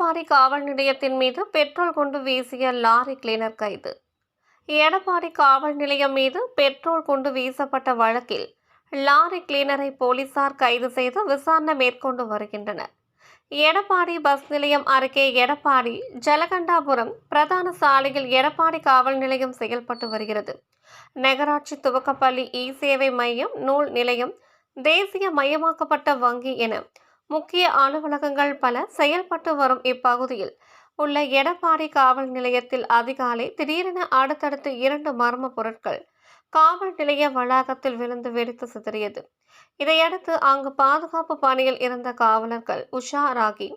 எடப்பாடி காவல் நிலையத்தின் மீது பெட்ரோல் கொண்டு வீசிய லாரி கிளீனர் கைது. எடப்பாடி காவல் நிலையம் மீது பெட்ரோல் கொண்டு வீசப்பட்ட வழக்கில் லாரி கிளீனரை போலீசார் கைது செய்து விசாரணை மேற்கொண்டு வருகின்றனர். எடப்பாடி பஸ் நிலையம் அருகே எடப்பாடி ஜலகண்டாபுரம் பிரதான சாலையில் எடப்பாடி காவல் நிலையம் செயல்பட்டு வருகிறது. நகராட்சி துவக்கப்பள்ளி இ சேவை மையம் நூல் நிலையம் தேசிய மயமாக்கப்பட்ட வங்கி என முக்கிய அலுவலகங்கள் பல செயல்பட்டு வரும் இப்பகுதியில். உள்ள எடப்பாடி காவல் நிலையத்தில் அதிகாலை திடீரென அடுத்தடுத்து இரண்டு மர்ம பொருட்கள் காவல் நிலைய வளாகத்தில் விழுந்து வெடித்து சிதறியது. இதையடுத்து அங்கு பாதுகாப்பு பணியில் இருந்த காவலர்கள் உஷாராகி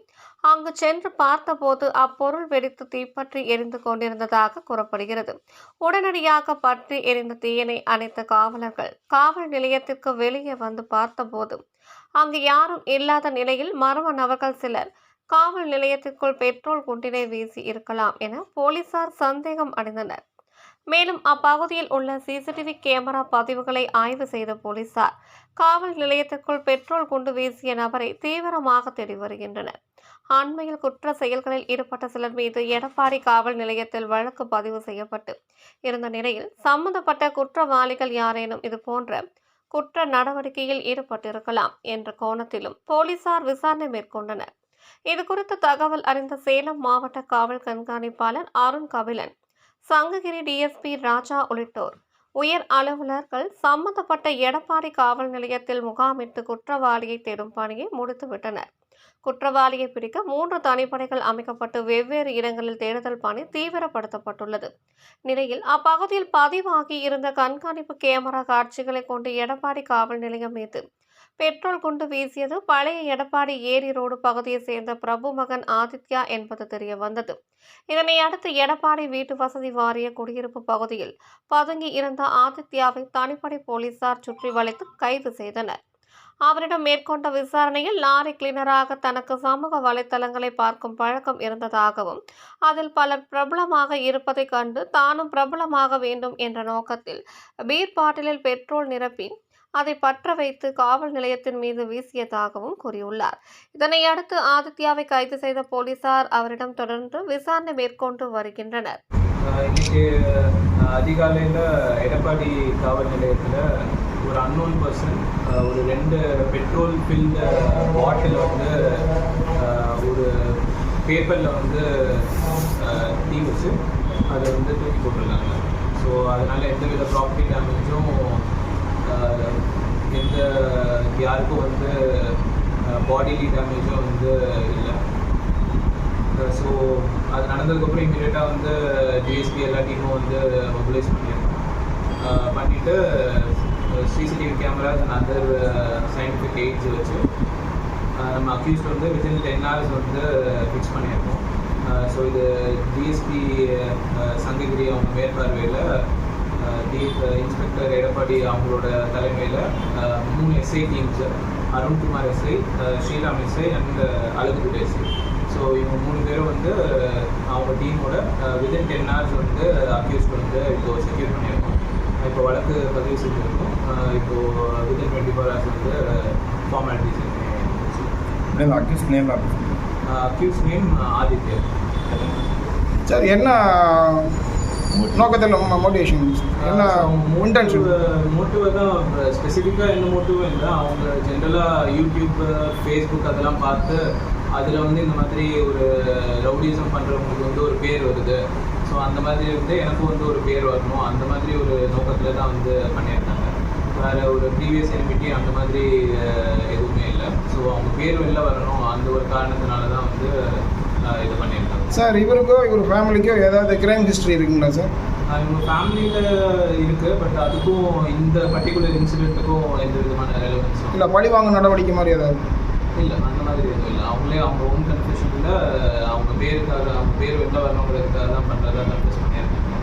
அங்கு சென்று பார்த்தபோது அப்பொருள் வெடித்து தீப்பற்றி எரிந்து கொண்டிருந்ததாக கூறப்படுகிறது. உடனடியாக பற்றி எரிந்த தீயனை அணைத்த காவலர்கள் காவல் நிலையத்திற்கு வெளியே வந்து பார்த்தபோது அங்கு யாரும் இல்லாத நிலையில் மர்ம நபர்கள் சிலர் காவல் நிலையத்திற்குள் பெட்ரோல் குண்டினை வீசி இருக்கலாம் என போலீசார் சந்தேகம் அடைந்தனர். மேலும் அப்பகுதியில் உள்ள சிசிடிவி கேமரா பதிவுகளை ஆய்வு செய்த போலீசார் காவல் நிலையத்திற்குள் பெட்ரோல் குண்டு வீசிய நபரை தீவிரமாக தேடி வருகின்றனர். அண்மையில் குற்ற செயல்களில் ஈடுபட்ட சிலர் மீது எடப்பாடி காவல் நிலையத்தில் வழக்கு பதிவு செய்யப்பட்டு இருந்த நிலையில் சம்பந்தப்பட்ட குற்றவாளிகள் யாரேனும் இது போன்ற குற்ற நடவடிக்கையில் ஈடுபட்டிருக்கலாம் என்ற கோணத்திலும் போலீசார் விசாரணை மேற்கொண்டனர். இதுகுறித்து தகவல் அறிந்த சேலம் மாவட்ட காவல் கண்காணிப்பாளர் அருண் கபிலன் சங்ககிரி டிஎஸ்பி ராஜா உள்ளிட்டோர். உயர் அலுவலர்கள் சம்பந்தப்பட்ட எடப்பாடி காவல் நிலையத்தில் முகாமிட்டு குற்றவாளியை தேடும் பணியை முடித்துவிட்டனர். குற்றவாளியை பிடிக்க மூன்று தனிப்படைகள் அமைக்கப்பட்டு வெவ்வேறு இடங்களில் தேடுதல் பணி தீவிரப்படுத்தப்பட்டுள்ளது. நிலையில் அப்பகுதியில் பதிவாகி இருந்த கண்காணிப்பு கேமரா காட்சிகளை கொண்டு எடப்பாடி காவல் நிலையம் மீது பெட்ரோல் குண்டு வீசியது. பழைய எடப்பாடி ஏரி ரோடு பகுதியைச் சேர்ந்த பிரபு மகன் ஆதித்யா என்பது தெரிய வந்தது. இதனை அடுத்து எடப்பாடி வீட்டு வசதி வாரிய குடியிருப்பு பகுதியில் பதுங்கி இருந்த ஆதித்யாவை தனிப்படை போலீசார் சுற்றி வளைத்து கைது செய்தனர். அவரிடம் மேற்கொண்ட விசாரணையில் லாரி கிளீனராக தனக்கு சமூக வலைத்தளங்களை பார்க்கும் பழக்கம் இருந்ததாகவும் அதில் பலர் பிரபலமாக இருப்பதைக் கண்டு தானும் பிரபலமாக வேண்டும் என்ற நோக்கத்தில் பீர் பாட்டிலில் பெட்ரோல் நிரப்பி அதை பற்ற வைத்து காவல் நிலையத்தின் மீது வீசியதாகவும் கூறியுள்ளார். இதனை அடுத்து ஆதித்யாவை கைது செய்த போலீசார் அவரிடம் தொடர்ந்து விசாரணை மேற்கொண்டு வருகின்றனர். இன்னைக்கு அதிகாலையில் எடப்பாடி காவல் நிலையத்தில் ஒரு அன்னோன் பர்சன் ஒரு ரெண்டு பெட்ரோல் ஃபில்ட பாட்டில் வந்து ஒரு பேப்பரில் வந்து தீ வச்சு அதை வந்து தூக்கி போட்டிருக்காங்க. ஸோ அதனால் எந்தவித ப்ராப்பர்ட்டி டேமேஜும் எந்த யாருக்கும் வந்து பாடிலி டேமேஜும் வந்து இல்லை. ஸோ அது நடந்ததுக்கப்புறம் இமீடியட்டாக வந்து டிஎஸ்பி எல்லா டீமும் வந்து மொபிலைஸ் பண்ணியிருக்கோம் பண்ணிவிட்டு CCTV cameras and other scientific aids வச்சு நம்ம அக்யூஸ்ட் வந்து வித்தின் டென் ஹவர்ஸ் வந்து ஃபிக்ஸ் பண்ணியிருக்கோம். ஸோ இது டிஎஸ்பி சங்ககிரி அவங்க மேற்பார்வையில் இன்ஸ்பெக்டர் எடப்பாடி அவங்களோட தலைமையில் மூணு SI teams Arunkumar SI Sriram SI and அழகுபுட் SI so இவங்க மூணு பேரும் வந்து அவங்க டீமோட வித்தின் டென் ஹவர்ஸ் வந்து அக்யூஸ்ட் வந்து இப்போ செக்யூர் பண்ணியிருக்கோம். இப்போ வழக்கு பதிவு செஞ்சுருக்கோம். இப்போ வித்தின் டுவெண்ட்டி ஃபோர் ஹவர்ஸ் வந்து formalities accused name accused name ஆதித்யர் sir என்ன நோக்கத்தில் மோட்டிவேஷன் என்ன இன்டென்ஷன் மோட்டிவ் தான் ஸ்பெசிஃபிக்காக என்ன மோட்டிவும் இல்லை அவங்க ஜென்ரலாக யூடியூப் ஃபேஸ்புக் அதெல்லாம் பார்த்து அதில் வந்து இந்த மாதிரி ஒரு ரவுடிசம் பண்ணுறவங்களுக்கு வந்து ஒரு பேர் வருது. ஸோ அந்த மாதிரி வந்து எனக்கும் வந்து ஒரு பேர் வரணும். அந்த மாதிரி ஒரு நோக்கத்தில் தான் வந்து பண்ணியிருக்காங்க வேறு ஒரு ப்ரீவியஸ் என்மிட்டி அந்த மாதிரி எதுவுமே இல்லை. ஸோ அவங்க பேர் வெளில வரணும். அந்த ஒரு காரணத்தினால தான் வந்து இது பண்ணியிருக்காங்க சார் இவருக்கோ இவர் ஃபேமிலிக்கோ ஏதாவது கிரைம் ஹிஸ்ட்ரி இருக்குங்களா சார்? இவங்க ஃபேமிலியில் இருக்குது பட் அதுக்கும் இந்த பர்டிகுலர் இன்சிடெண்ட்டுக்கும் எந்த விதமான ரெலவன்ஸும் இல்லை. பழி வாங்க நடவடிக்கை மாதிரி ஏதாவது? இல்லை அந்த மாதிரி எதுவும் இல்லை. அவங்களே அவங்க ஓன் கன்ஃபியூஷனில் அவங்க பேருக்காக அவங்க பேர் வெளில வரணுங்கிறதுக்காக தான் பண்ணுறதா கன்ஃபியூஸ் பண்ணியிருக்காங்க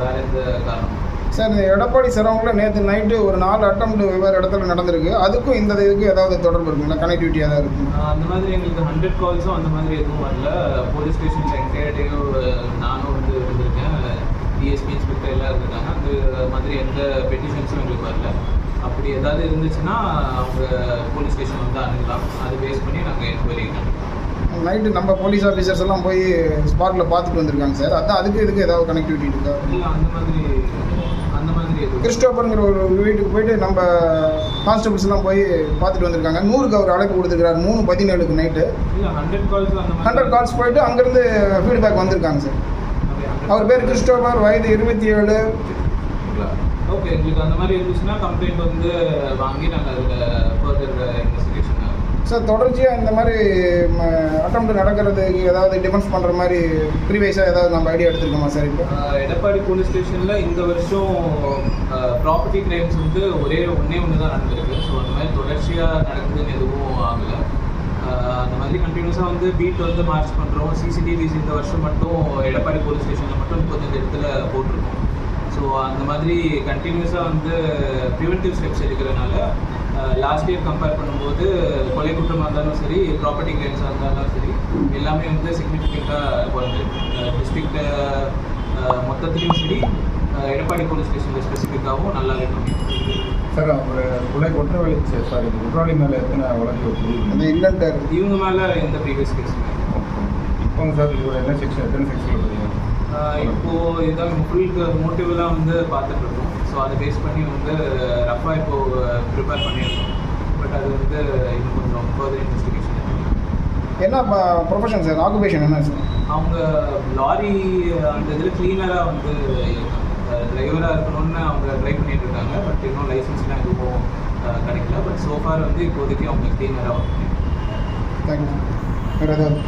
வேற எந்த காரணமும் சார் இந்த எடப்பாடி சரவங்கில் நேற்று நைட்டு ஒரு நாலு அட்டம் வெவ்வேறு இடத்துல நடந்திருக்கு. அதுக்கும் இந்த இதுக்கு ஏதாவது தொடர்பு இருக்குங்களா? கனெக்டிவிட்டி ஏதாவது இருக்குங்களா? ஆஹ் அந்த மாதிரி எங்களுக்கு ஹண்ட்ரட் கால்ஸும் அந்த மாதிரி எதுவும் வரல. போலீஸ் ஸ்டேஷன்ஸ் என்டையர் டேயும் நானும் வந்து இருந்திருக்கேன். டிஎஸ்பி இன்ஸ்பெக்டர் எல்லாம் இருந்திருக்காங்க. அந்த மாதிரி எந்த பெட்டிஷன்ஸும் எங்களுக்கு வரல. அப்படி ஏதாவது இருந்துச்சுன்னா அவங்க போலீஸ் ஸ்டேஷன் வந்து அணுகலாம். அதை பேஸ் பண்ணி நாங்கள் என்கொயரி நைட்டு நம்ம போலீஸ் ஆஃபீஸர்ஸ் எல்லாம் போய் ஸ்பாட்டில் பார்த்துட்டு வந்திருக்காங்க சார். அதான் அதுக்கு இதுக்கு ஏதாவது கனெக்டிவிட்டி இருக்கா? இல்லை அந்த மாதிரி கிறிஸ்டோபருங்கிற ஒரு வீட்டுக்கு போயிட்டு நம்ம கான்ஸ்டபிள்ஸ் எல்லாம் போய் பார்த்துட்டு வந்திருக்காங்க. நூறுக்கு அவர் அழைப்பு கொடுத்துருக்காரு மூணு பதினேழுக்கு நைட்டு ஹண்ட்ரட் கால்ஸ் போயிட்டு அங்கேருந்து ஃபீட்பேக் வந்திருக்காங்க சார் அவர் பேர் கிறிஸ்டோபர் வயது இருபத்தி ஏழு ஓகே எங்களுக்கு அந்த மாதிரி இருந்துச்சுன்னா கம்ப்ளைண்ட் வந்து வாங்கி நாங்கள் அதில் ஃபர்தர் இன்வெஸ்டிகேஷன் சார் தொடர்ச்சியாக இந்த மாதிரி அட்டம் நடக்கிறதுக்கு ஏதாவது டிஃபென்ஸ் பண்ணுற மாதிரி ப்ரீவியஸாக ஏதாவது நம்ம ஐடியா எடுத்துருக்கோமா சார் இப்போ? எடப்பாடி போலீஸ் ஸ்டேஷனில் இந்த வருஷம் ப்ராப்பர்ட்டி கிரைம்ஸ் வந்து ஒரே ஒன்றே ஒன்று தான் நடந்திருக்கு. ஸோ அந்த மாதிரி தொடர்ச்சியாக நடக்குதுன்னு எதுவும் ஆகலை. அந்த மாதிரி கண்டினியூஸாக வந்து பீட் வந்து மார்ச் பண்ணுறோம் சிசிடிவிஸ் இந்த வருஷம் மட்டும் எடப்பாடி போலீஸ் ஸ்டேஷனில் மட்டும் முப்பத்தஞ்சு இடத்துல போட்டிருக்கோம். ஸோ அந்த மாதிரி கண்டினியூஸாக வந்து ப்ரிவென்டிவ் ஸ்டெப்ஸ் எடுக்கிறதுனால லாஸ்ட் இயர் கம்பேர் பண்ணும்போது கொலை குற்றமாக இருந்தாலும் சரி ப்ராப்பர்ட்டி கிரைம்ஸாக இருந்தாலும் சரி எல்லாமே வந்து சிக்னிஃபிகண்ட்டாக குறைஞ்சிருக்கு டிஸ்ட்ரிக்ட் மொத்தத்துலேயும் சரி எடப்பாடி போலீஸ் ஸ்டேஷனில் ஸ்பெசிஃபிக்காகவும் நல்லாவே கம்மி சார் அவர் கொலை குற்றவாளி சாரி குற்றவாளி மேலே எத்தனை வழக்கு வச்சிருக்கீங்க? இல்லன்டர் இவங்க மேலே எந்த ப்ரீவியஸ் கேஸ் இப்போ சார் இவர் என்ன செக்ஷன் எத்தனை செக்ஷன் பார்த்தீங்க இப்போது இதான் ஃபுல் மோட்டிவ்லாம் வந்து பார்த்துட்டு இருக்கோம் ஸோ அதை பேஸ் பண்ணி வந்து ரஃபாக இப்போது ப்ரிப்பேர் பண்ணியிருக்கோம். பட் அது வந்து இன்னும் கொஞ்சம் ஃபர்தர் இன்வெஸ்டிகேஷன் என்ன ப்ரொஃபஷன் சார் ஆக்குபேஷன் என்ன சார் அவங்க லாரி அந்த இதில் கிளீனராக வந்து டிரைவராக இருக்கணும்னு அவங்க ட்ரை பண்ணிட்டு இருக்காங்க. பட் இன்னும் லைசன்ஸ்லாம் எதுவும் கிடைக்கல. பட் சோஃபார் வந்து இப்போதைக்கு அவங்க கிளீனராக ஒர்க் பண்ணிட்டு. தேங்க்யூ வேறு ஏதாவது?